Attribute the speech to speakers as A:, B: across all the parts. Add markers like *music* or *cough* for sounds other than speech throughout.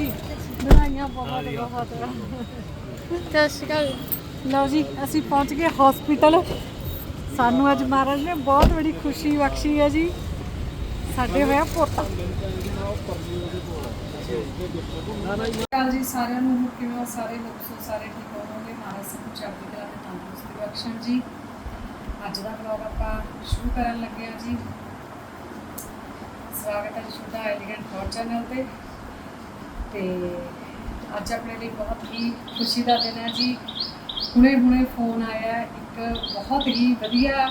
A: ਜੀ। ਵਧਾਈਆਂ ਬਹੁਤ ਬਹੁਤ। ਸਤਿ ਸ਼੍ਰੀ ਅਕਾਲ। ਲਓ ਜੀ ਅਸੀਂ ਪਹੁੰਚ ਗਏ ਹਸਪੀਟਲ ਸਾਨੂੰ ਅੱਜ ਮਹਾਰਾਜ ਨੇ ਬਹੁਤ ਬੜੀ ਖੁਸ਼ੀ ਬਖਸ਼ੀ ਹੈ ਜੀ। ਸਾਡੇ ਹੋਇਆ ਪੋਤਾ। ਕਾਲ ਜੀ ਸਾਰਿਆਂ ਨੂੰ ਕਿਵੇਂ ਸਾਰੇ ਲੋਕ ਸੋ ਸਾਰੇ ਠੀਕ ਹੋਵੋਗੇ? ਮਹਾਰਾਜ ਸਭ ਨੂੰ ਚੜ੍ਹਦੀ ਕਲਾ ਤੇ ਤੰਦਰੁਸਤੀ ਬਖਸ਼ਣ ਜੀ। ਅੱਜ ਦਾ ਵਲੌਗ ਆਪਾਂ ਸ਼ੁਰੂ ਕਰਨ ਲੱਗੇ ਹਾਂ ਜੀ। ਸਵਾਗਤ ਹੈ ਜੀ ਤੁਹਾਡਾ ਐਲੀਗੈਂਟ ਫੋਰ ਚੈਨਲ ਤੇ। ਤੇ ਅੱਜ ਆਪਣੇ ਲਈ ਬਹੁਤ ਹੀ ਖੁਸ਼ੀ ਦਾ ਦਿਨ ਹੈ ਜੀ। ਹੁਣੇ ਹੁਣੇ ਫੋਨ ਆਇਆ, ਇੱਕ ਬਹੁਤ ਹੀ ਵਧੀਆ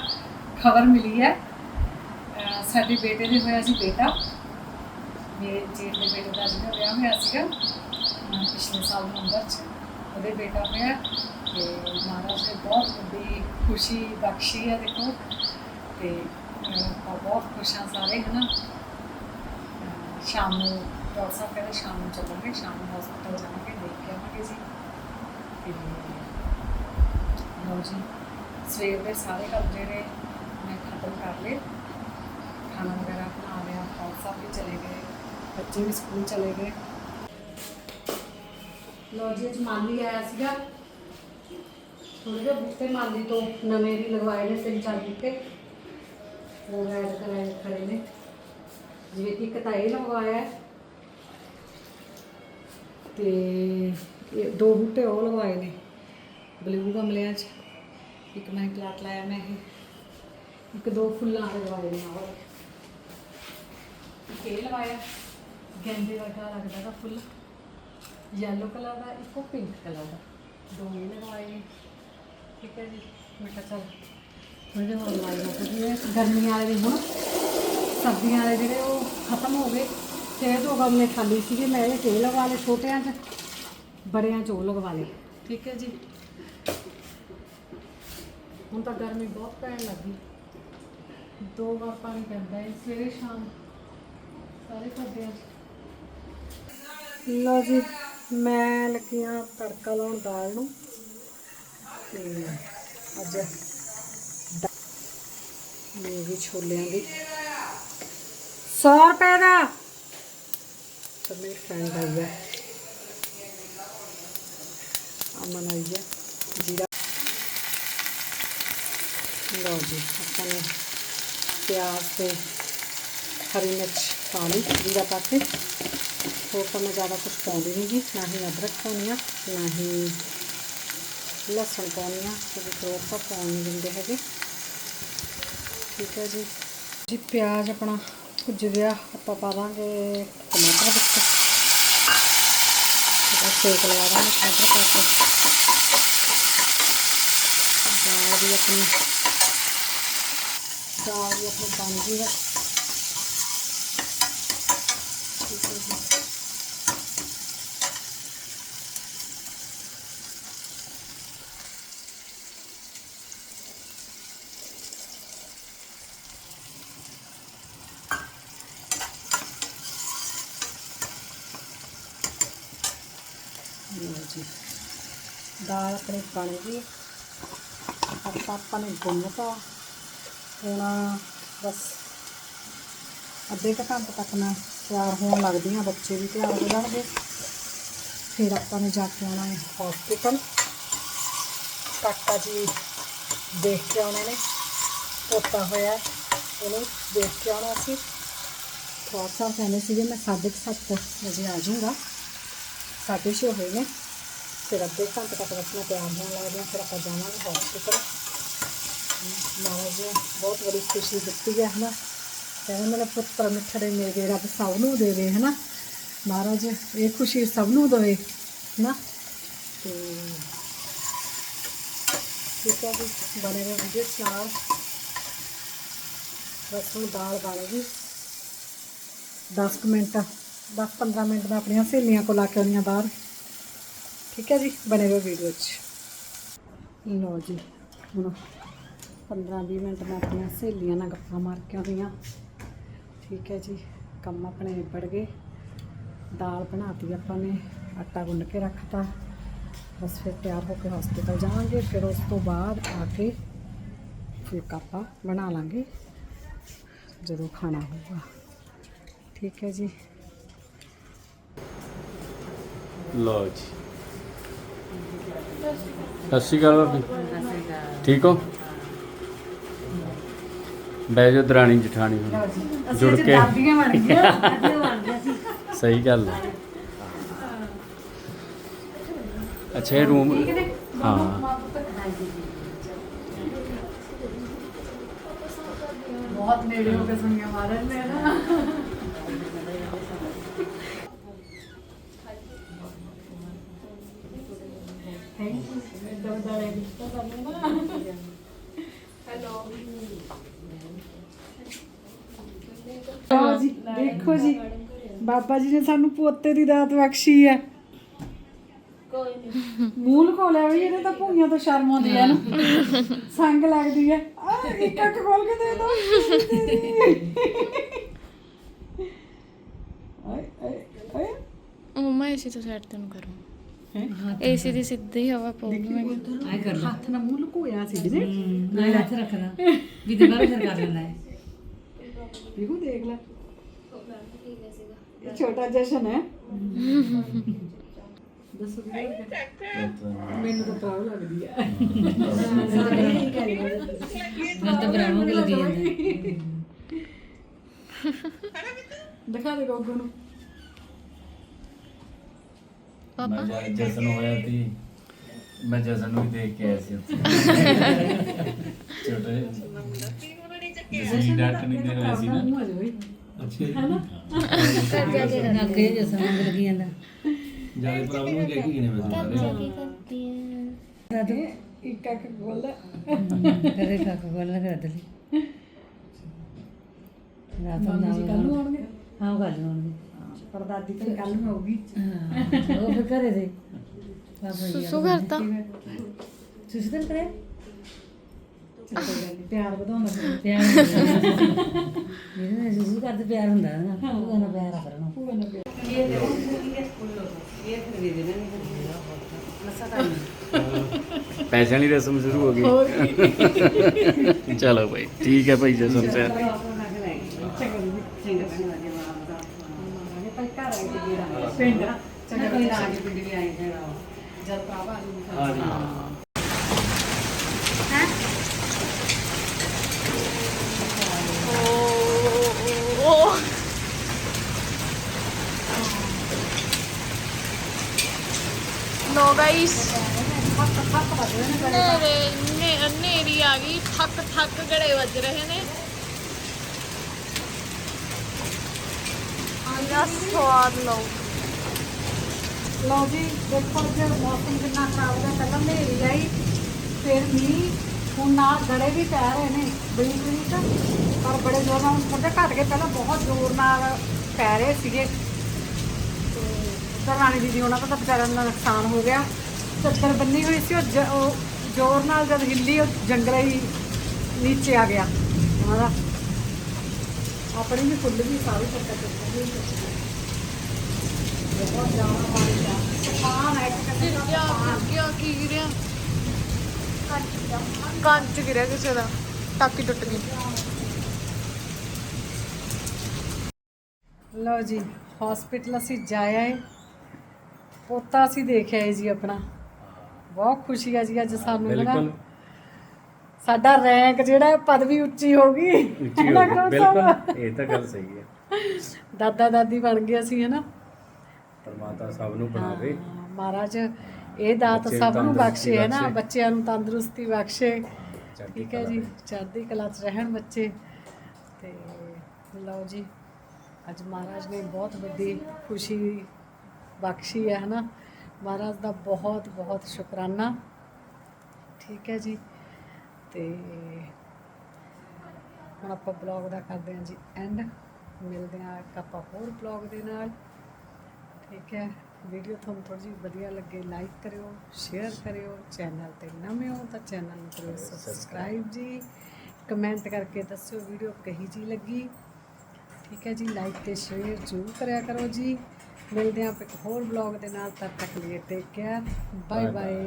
A: ਖਬਰ ਮਿਲੀ ਹੈ। ਸਾਡੇ ਬੇਟੇ ਦੇ ਹੋਇਆ ਸੀ ਬੇਟਾ। ਮੇਰੇ ਜੇਠ ਦੇ ਬੇਟੇ ਦਾ ਜਿਹੜਾ ਵਿਆਹ ਹੋਇਆ ਸੀਗਾ। ਪਿਛਲੇ ਸਾਲ ਨਵੰਬਰ 'ਚ ਉਹਦੇ ਬੇਟਾ ਹੋਇਆ ਤੇ ਮਹਾਰਾਜ ਨੇ ਬਹੁਤ ਵੱਡੀ ਖੁਸ਼ੀ ਬਖਸ਼ੀ ਹੈ ਦੇਖੋ। ਤੇ ਆਪਾਂ ਬਹੁਤ ਖੁਸ਼ ਹਾਂ ਸਾਰੇ, ਹਨਾ। ਅਹ ਸ਼ਾਮ ਨੂੰ ਡਾਕਟਰ ਸਾਹਿਬ ਕਹਿੰਦੇ ਸ਼ਾਮ ਨੂੰ ਚੱਲਾਂਗੇ ਸ਼ਾਮ ਨੂੰ ਹਸਪਤਾਲ ਜਾਵਾਂਗੇ ਦੇਖ ਕੇ ਆਵਾਂਗੇ ਜੀ ਤੇ ਲਓ ਜੀ ਸਵੇਰ ਦੇ ਸਾਰੇ ਕੰਮ ਜਿਹੜੇ ਮੈਂ ਖਤਮ ਕਰ ਲਏ ਖਾਣਾ ਵਗੈਰਾ ਬਣਾ ਲਿਆ ਡਾਕਟਰ ਸਾਹਿਬ ਵੀ ਚਲੇ ਗਏ ਬੱਚੇ ਵੀ ਸਕੂਲ ਚਲੇ ਗਏ ਲਓ ਜੀ ਅੱਜ ਮਾਲੀ ਆਇਆ ਸੀਗਾ ਥੋੜੇ ਜਿਹੇ ਬੂਟੇ ਮਾਲੀ ਤੋਂ ਨਵੇਂ ਵੀ ਲਗਵਾਏ ਨੇ ਤਿੰਨ ਚਾਰ ਬੂਟੇ ਉਹ ਐਡ ਕਰਾਏ ਖੜੇ ਨੇ ਜਿਵੇਂ ਕਿ ਇੱਕ ਤਾਂ ਇਹ ਲਗਵਾਇਆ ਹੈ ਤੇ ਇਹ ਦੋ ਬੂਟੇ ਉਹ ਲਗਵਾਏ ਨੇ, ਬਲੂ ਗਮਲਿਆਂ 'ਚ। ਇੱਕ ਮੈਂ ਪਲਾਟ ਲਾਇਆ ਮੈਂ ਇਹ। ਇੱਕ ਦੋ ਫੁੱਲਾਂ ਵਾਲੇ ਲਗਵਾਏ ਨੇ ਉਹ ਇੱਕ ਇਹ ਲਵਾਇਆ ਗੈਂਦੇ ਵਰਗਾ ਲੱਗਦਾ ਦਾ ਫੁੱਲ। ਯੈਲੋ ਕਲਰ ਦਾ, ਇੱਕ ਉਹ ਪਿੰਕ ਕਲਰ ਦਾ। ਦੋ ਇਹ ਲਗਵਾਏ ਠੀਕ ਹੈ ਜੀ, ਮੈਂ ਕਿਹਾ ਚੱਲ ਥੋੜੇ ਜਿਹੇ ਹੋਰ ਲਗਾਈ ਕਿਉਂਕਿ ਗਰਮੀਆਂ ਵਾਲੇ ਵੀ ਹੁਣ, ਸਰਦੀਆਂ ਵਾਲੇ ਜਿਹੜੇ ਉਹ ਖਤਮ ਹੋ ਗਏ। ਤੇ ਦੋ ਗਮਲੇ ਖਾਲੀ ਸੀਗੇ ਮੈਂ ਇਹ ਤੇ ਲਗਾ ਲਏ ਛੋਟਿਆਂ 'ਚ ਬੜਿਆਂ 'ਚ ਉਹ ਲਗਵਾ ਲਏ। ਠੀਕ ਹੈ ਜੀ। ਹੁਣ ਤਾਂ ਗਰਮੀ ਬਹੁਤ ਪੈਣ ਲੱਗੀ। ਦੋ ਵਾਰ ਪਾਣੀ ਪੈਂਦਾ ਹੈ ਸਵੇਰੇ ਸ਼ਾਮ ਸਾਰੇ ਕਰਦੇ ਆ। ਲੋ ਜੀ ਮੈਂ ਲੱਗੀਆਂ ਤੜਕਾ ਲਾਉਣ ਦਾਲ ਨੂੰ। ਤੇ ਅੱਜ ਵੀ ਛੋਲਿਆਂ ਦੀ। 100 ਰੁਪਏ ਦਾ। ਤਾਂ ਮੇਰੀ ਫਰੈਂਡ ਆਈ ਹੈ ਅਮਨ ਆਈ ਹੈ ਜੀਰਾ ਲਓ ਜੀ ਆਪਾਂ ਨੇ ਪਿਆਜ਼ ਤੇ ਹਰੀ ਮਿਰਚ ਪਾ ਲਈ ਜੀਰਾ ਪਾ ਕੇ ਹੋਰ ਤਾਂ ਮੈਂ ਜ਼ਿਆਦਾ ਕੁਝ ਪਾਉਂਦੀ ਨਹੀਂ ਜੀ ਨਾ ਹੀ ਅਦਰਕ ਪਾਉਣੀ ਆ ਨਾ ਹੀ ਲਸਣ ਪਾਉਣੀ ਆ ਕਿਉਂਕਿ ਹੋਰ ਤਾਂ ਪਾਉਣ ਨਹੀਂ ਦਿੰਦੇ ਹੈਗੇ ਠੀਕ ਹੈ ਜੀ ਜੀ ਪਿਆਜ਼ ਆਪਣਾ ਭੁੱਜ ਗਿਆ ਆਪਾਂ ਪਾ ਦਾਂਗੇ ਟਮਾਟਰ ਵਿੱਚ ਇਹਦਾ ਸੇਕ ਲਗਾ ਦਾਂਗੇ ਟਮਾਟਰ ਪਾ ਕੇ ਦਾਲ ਵੀ ਆਪਣੀ ਦਾਲ ਵੀ ਆਪਣੀ ਬਣ ਗਈ ਹੈ ਠੀਕ ਹੈ ਜੀ ਦਾਲ ਆਪਣੀ ਬਣ ਗਈ। ਆਟਾ ਆਪਾਂ ਨੇ ਗੁੰਨਤਾ ਹੁਣ ਬਸ ਅੱਧੇ ਕੁ ਘੰਟੇ ਤੱਕ ਮੈਂ ਤਿਆਰ ਹੋਣ ਲੱਗਦੀ ਹਾਂ ਬੱਚੇ ਵੀ ਤਿਆਰ ਹੋ ਜਾਣਗੇ। ਫਿਰ ਆਪਾਂ ਨੇ ਜਾ ਕੇ ਆਉਣਾ ਹੈ ਹਸਪੀਟਲ ਕਾਕਾ ਜੀ ਦੇਖ ਕੇ ਆਉਣੇ ਨੇ। ਪੋਤਾ ਹੋਇਆ ਹੈ, ਉਹਨੂੰ ਦੇਖ ਕੇ ਆਉਣਾ ਸੀ। ਥੋੜਾ ਸਾਹਿਬ ਕਹਿੰਦੇ ਸੀਗੇ ਮੈਂ 7:30 ਵਜੇ ਆ ਜਾਊਂਗਾ। ਸਾਢੇ ਛੇ ਹੋਏ ਨੇ। ਫਿਰ ਅੱਧੇ ਘੰਟੇ ਤੱਕ ਬਸ ਮੈਂ ਤਿਆਰ ਹੋਣ ਲੱਗਦੀ ਹਾਂ, ਫਿਰ ਆਪਾਂ ਜਾਵਾਂਗੇ ਹਸਪੀਟਲ ਮਹਾਰਾਜ ਨੇ ਬਹੁਤ ਬੜੀ ਖੁਸ਼ੀ ਦਿੱਤੀ ਹੈ, ਹਨਾ। ਕਹਿੰਦੇ ਮੇਰੇ ਪੁੱਤਰ ਮਿੱਠੜੇ ਮੇਰੇ ਰੱਬ ਸਭ ਨੂੰ ਦੇਵੇ, ਹਨਾ। ਮਹਾਰਾਜ, ਇਹ ਖੁਸ਼ੀ ਸਭ ਨੂੰ ਦੇਵੇ, ਹਨਾ। ਤੇ ਠੀਕ ਹੈ ਜੀ ਬਣੇ ਰਹੇ ਵੀਡੀਓ ਨਾਲ ਬਸ ਹੁਣ ਦਾਲ ਬਣ ਗਈ। 10 ਮਿੰਟ 10-15 ਮਿੰਟ ਮੈਂ ਆਪਣੀਆਂ ਸਹੇਲੀਆਂ ਕੋਲ ਲਾ ਕੇ ਆਉਣੀ ਆ ਬਾਹਰ। ਠੀਕ ਹੈ ਜੀ, ਬਣੇ ਰਹੋ ਵੀਡੀਓ 'ਚ ਲਓ ਜੀ, ਹੁਣ 15-20 ਮਿੰਟ ਮੈਂ ਆਪਣੀਆਂ ਸਹੇਲੀਆਂ ਨਾਲ ਗੱਪਾਂ ਮਾਰ ਕੇ ਆਉਂਦੀਆਂ ਠੀਕ ਹੈ ਜੀ, ਕੰਮ ਆਪਣੇ ਨਿਬੜ ਗਏ। ਦਾਲ ਬਣਾਤੀ ਆਪਾਂ ਨੇ, ਆਟਾ ਗੁੰਨ ਕੇ ਰੱਖਤਾ। ਬਸ ਫਿਰ ਤਿਆਰ ਹੋ ਕੇ ਹਸਪੀਟਲ ਜਾਵਾਂਗੇ, ਫਿਰ ਉਸ ਤੋਂ ਬਾਅਦ ਆ ਕੇ ਫੁਲਕਾ ਆਪਾਂ ਬਣਾ ਲਾਂਗੇ, ਜਦੋਂ ਖਾਣਾ ਹੋਊਗਾ। ਠੀਕ ਹੈ ਜੀ।
B: ਲਓ ਜੀ। ਸਤਿ ਸ਼੍ਰੀ ਅਕਾਲ ਭਾਬੀ ਠੀਕ ਹੋ ਬਹਿ ਜਾਓ ਦਰਾਣੀ ਜਠਾਣੀ ਨੂੰ।
A: ਲਓ ਜੀ ਅਸੀਂ
B: ਜੁੜ
A: ਅੱਜ
B: ਕੇ।
A: ਦਾਦੀਆਂ ਬਣ ਗਈਆਂ *laughs*
B: ਸਹੀ ਗੱਲ ਹੈ ਅੱਛਾ ਇਹ ਰੂਮ
A: ਠੀਕ ਨੇ
B: ਹਾਂ।
A: ਬਹੁਤ ਨੇੜੇ ਹੋ ਕੇ ਸੁਣੀਆਂ ਮਾਰਨ ਨੇ ਨਾ ਹੈਲੋ ਜੀ ਦੇਖੋ ਜੀ, ਬਾਬਾ ਜੀ ਨੇ ਸਾਨੂੰ ਪੋਤੇ ਦੀ ਦਾਤ ਬਖਸ਼ੀ ਹੈ। ਮੂਲ ਕੋਲਿਆ ਵੀ ਇਹਨੇ ਤਾਂ ਭੂਈਆਂ ਤੋਂ ਸ਼ਰਮ ਆਉਂਦੀ ਹੈ ਨਾ। ਸੰਗ ਲੱਗਦੀ ਹੈ। ਆ, ਇੱਕ ਅੱਖ ਖੋਲ ਕੇ ਦੇ ਦੋ। ਆਏ ਆਏ ਆਏ
C: ਮਮਾ ਏਸੀ ਤੋਂ ਸਾਈਡ ਤੈਨੂੰ ਕਰੂੰ। ਏਸੀ ਦੀ ਸਿੱਧੀ ਹਵਾ ਪਊਗੀ ਮੈਂ।
A: ਆਏ ਕਰ ਹੱਥ ਨਾਲ ਮੂੰਹ ਲੁਕੋਇਆ ਸੀ ਜੀ
D: ਨਾਲ ਹੱਥ ਰੱਖਦਾ। ਵੀ ਦੁਬਾਰਾ ਫਿਰ ਕਰ ਲੈਂਦਾ ਹੈ
A: ਦੇਖੋ ਦੇਖ ਲੈ। ਇਹ ਛੋਟਾ ਜਸ਼ਨ ਹੈ। ਦੱਸੋ ਕੀ ਮੈਨੂੰ ਤਾਂ ਪ੍ਰਾਊਡ ਲੱਗਦੀ ਹੈ
D: ਨਾਲ ਤਾਂ ਬਰਾਵਾਂ ਕੇ ਲੱਗੀ ਜਾਂਦਾ
A: ਦਿਖਾ ਦੇ ਗੋਗੋ ਨੂੰ।
C: ਪਾਪਾ।
B: ਮੈਂ ਜਸਨ ਹੋਇਆ ਸੀ। ਮੈਂ ਜਸਨ ਨੂੰ ਹੀ ਦੇਖ ਕੇ ਆਇਆ ਸੀ ਉੱਥੇ। ਛੋਟੇ ਜਸਨ ਡਾਕਟਰ ਨਹੀਂ ਦੇ ਰਿਹਾ ਸੀ ਨਾ। ਅੱਛਾ
D: ਨਾ ਕੇ ਜੋ ਸਮਾਂ ਲੱਗੀ ਜਾਂਦਾ।
B: ਜ਼ਿਆਦਾ ਪ੍ਰੋਬਲਮ ਹੋ ਗਈ ਕਿ ਨਹੀਂ ਵੈਸੇ
C: ਕੀ ਕਰਦੀ ਹੈ
D: ਦਾਦੂ
A: ਇੱਕ ਖੋਲ ਲੈ
D: ਕਰੇ ਕਾਕ ਕੋਲ ਲਗਾ ਦਲੀ ਰਾਤ ਨੂੰ
A: ਨੂੰ ਆਉਣਗੇ?
D: ਹਾਂ ਗੱਲ ਹੋਣਗੇ
A: ਪਰਦਾਦੀ ਤਾਂ ਕੱਲ ਨੂੰ ਆਉਗੀ
D: ਹਾਂ ਉਹ ਫਿਰ ਕਰੇ ਦੇ। ਬਾਬਾ ਜੀ
C: ਸੁਸੂ ਕਰਤਾ।
D: ਸੁਸੂ ਤਾਂ ਕਰੇ
A: ਪਿਆਰ ਵਧਾਉਂਦਾ ਫਿਰ
D: ਪਿਆਰ ਜਿਹਨੇ ਸੁਸੂ ਕਰਦੇ ਪਿਆਰ ਹੁੰਦਾ ਨਾ। ਉਹ ਕਹਿੰਦਾ ਪਿਆਰ ਆ ਕਰਨਾ।
B: ਪੈਸਿਆਂ ਦੀ ਰਸਮ ਸ਼ੁਰੂ ਹੋ ਗਈ। ਚਲੋ ਭਾਈ ਠੀਕ ਹੈ ਭਾਈ
A: ਘਰ ਆਏ ਤੇ ਗੇੜਾ ਪਿੰਡ ਚੰਗਾ ਕੋਈ ਨਾ ਕੇ ਪਿੰਡ ਵੀ ਆਏ ਫਿਰ ਜਦ ਭਰਾਵਾ ਆ ਜੂ।
B: ਹਾਂ? ਜੀ
C: ਨੋ ਗਾਇਸ ਨੇਰੇ ਨੇ ਨੇਰੀ ਆ ਗਈ। ਠੱਕ ਠੱਕ ਗੜੇ ਵੱਜ ਰਹੇ ਨੇ। ਆਇਆ ਸਵਾਦ ਲਓ।
A: ਲਓ ਜੀ, ਦੇਖੋ ਅੱਜ ਮੌਸਮ ਕਿੰਨਾ ਖਰਾਬ ਹੈ। ਪਹਿਲਾਂ ਹਨੇਰੀ ਆਈ, ਫਿਰ ਮੀਂਹ, ਹੁਣ ਨਾਲ ਗੜੇ ਵੀ ਪੈ ਰਹੇ ਨੇ ਬੜੀ ਬੜੀ ਪਰ ਬੜੇ ਜ਼ੋਰ ਨਾਲ ਥੋੜੇ ਘਟ ਗਏ, ਪਹਿਲਾਂ ਬਹੁਤ ਜ਼ੋਰ ਨਾਲ ਪੈ ਰਹੇ ਸੀਗੇ। ਤੇ ਰਾਣੀ ਦੀਦੀ, ਉਹਨਾਂ ਦਾ ਤਾਂ ਵਿਚਾਰਿਆਂ ਦਾ ਨੁਕਸਾਨ ਹੋ ਗਿਆ। ਚੱਦਰ ਬੰਨੀ ਹੋਈ ਸੀ, ਉਹ ਜ਼ੋਰ ਨਾਲ ਜਦ ਹਿੱਲੀ, ਉਹ ਜੰਗਲਾ ਹੀ ਨੀਚੇ ਆ ਗਿਆ। ਉਹਨਾਂ ਦਾ। ਆਪਣੀ ਵੀ ਫੁੱਲ ਵੀ ਸਾਰੀ ਚੱਕਰ ਬਹੁਤ ਜ਼ਿਆਦਾ ਪਾਣੀ ਦਾ ਤੂਫਾਨ ਹੈ ਇੱਕ ਕਿਸਮ ਦਾ
C: ਗਿਰਿਆ
A: ਤੂਫਾਨ।
C: ਗਿਰਿਆ ਕੀ ਗਿਰਿਆ ਕੰਚ ਗਿਰਿਆ ਕਿਸੇ ਦਾ ਟਾਕੀ ਟੁੱਟ ਗਈ।
A: ਲਓ ਜੀ ਹਸਪੀਟਲ ਅਸੀਂ ਜਾਇਆ ਏ ਪੋਤਾ ਅਸੀਂ ਦੇਖਿਆ ਏ ਜੀ ਆਪਣਾ। ਬਹੁਤ ਖੁਸ਼ੀ ਆ ਜੀ ਅੱਜ ਸਾਨੂੰ ਨਾ?
B: ਬਿਲਕੁਲ।
A: ਸਾਡਾ ਰੈਂਕ ਜਿਹੜਾ ਪਦਵੀ ਉੱਚੀ ਹੋ ਗਈ
B: ਉੱਚੀ
A: ਹੈ ਨਾ?
B: ਬਿਲਕੁਲ। ਇਹ ਤਾਂ ਗੱਲ ਸਹੀ ਹੈ।
A: ਦਾਦਾ ਦਾਦੀ ਬਣ ਗਏ ਅਸੀਂ ਹੈ ਨਾ
B: ਪਰਮਾਤਮਾ ਸਭ ਨੂੰ ਬਣਾਵੇ।
A: ਮਹਾਰਾਜ ਇਹ ਦਾਤ
B: ਨੂੰ
A: ਸਭ ਨੂੰ ਬਖਸ਼ੇ ਹੈ ਨਾ। ਬੱਚਿਆਂ ਨੂੰ ਤੰਦਰੁਸਤੀ ਬਖਸ਼ੇ। ਠੀਕ ਹੈ ਜੀ। ਚੜ੍ਹਦੀ ਕਲਾ 'ਚ ਰਹਿਣ ਬੱਚੇ। ਤੇ ਲਓ ਜੀ ਅੱਜ ਮਹਾਰਾਜ ਨੇ ਬਹੁਤ ਵੱਡੀ ਖੁਸ਼ੀ ਬਖਸ਼ੀ ਹੈ ਹਨਾ। ਮਹਾਰਾਜ ਦਾ ਬਹੁਤ ਬਹੁਤ ਸ਼ੁਕਰਾਨਾ। ਠੀਕ ਹੈ ਜੀ। ਤੇ ਹੁਣ ਆਪਾਂ ਬਲੌਗ ਦਾ ਕਰਦੇ ਹਾਂ ਜੀ ਐਂਡ ਮਿਲਦੇ ਹਾਂ ਇੱਕ ਆਪਾਂ ਹੋਰ ਬਲੌਗ ਦੇ ਨਾਲ। ਠੀਕ ਹੈ ਵੀਡੀਓ ਤੁਹਾਨੂੰ ਥੋੜੀ ਜਿਹੀ ਵਧੀਆ ਲੱਗੇ ਲਾਈਕ ਕਰਿਓ ਸ਼ੇਅਰ ਕਰਿਓ ਚੈਨਲ ਤੇ ਨਵੇਂ ਹੋ ਤਾਂ ਚੈਨਲ ਨੂੰ ਕਰਿਓ ਸਬਸਕ੍ਰਾਈਬ ਜੀ। ਕਮੈਂਟ ਕਰਕੇ ਦੱਸਿਓ ਵੀਡੀਓ ਕਹੀ ਜੀ ਲੱਗੀ। ਠੀਕ ਹੈ ਜੀ ਲਾਈਕ ਤੇ ਸ਼ੇਅਰ ਜ਼ਰੂਰ ਕਰਿਆ ਕਰੋ ਜੀ। ਮਿਲਦੇ ਹਾਂ ਆਪਾਂ ਇੱਕ ਹੋਰ ਬਲੌਗ ਦੇ ਨਾਲ ਤਦ ਤੱਕ ਲਈ ਟੇਕ ਕੇਅਰ ਬਾਏ. ਬਾਏ